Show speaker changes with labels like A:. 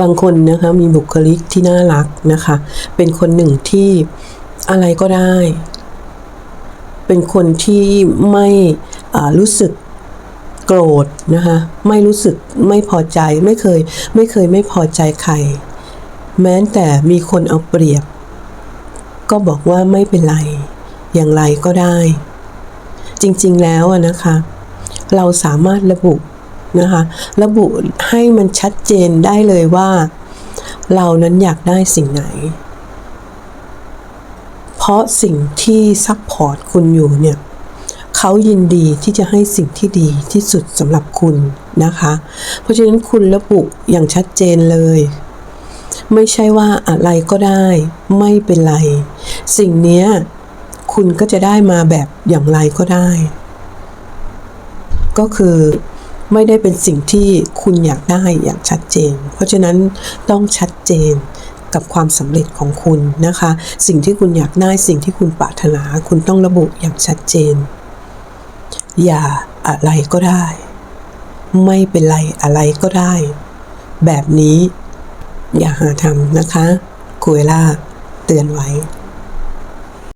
A: บางคนนะคะมีบุคลิกที่น่ารักนะคะ เป็นคนหนึ่งที่อะไรก็ได้ เป็นคนที่ไม่อารู้สึกโกรธนะคะไม่รู้สึกไม่พอใจไม่เคยไม่เคยไม่พอใจใคร แม้แต่มีคนเอาเปรียบ ก็บอกว่าไม่เป็นไร อย่างไรก็ได้ จริงๆแล้วนะคะ เราสามารถระบุ นะคะ ระบุให้มันชัดเจนได้เลยว่า เรานั้นอยากได้สิ่งไหน เพราะสิ่งที่ซัพพอร์ตคุณอยู่เนี่ยเขายินดีที่จะให้สิ่งที่ดีที่สุดสำหรับคุณนะคะ เพราะฉะนั้นคุณระบุอย่างชัดเจนเลย ไม่ใช่ว่าอะไรก็ได้ไม่เป็นไร สิ่งนี้คุณก็จะได้มาแบบอย่างไรก็ได้ ก็คือ ไม่ได้เป็นสิ่งที่คุณอยากได้อย่างชัดเจน เพราะฉะนั้นต้องชัดเจนกับความสำเร็จของคุณนะคะ สิ่งที่คุณอยากได้สิ่งที่คุณปรารถนา คุณต้องระบุอย่างชัดเจน อย่าอะไรก็ได้ ไม่เป็นไรอะไรก็ได้ แบบนี้อย่าหาทำนะคะคุยล่าเตือนไว้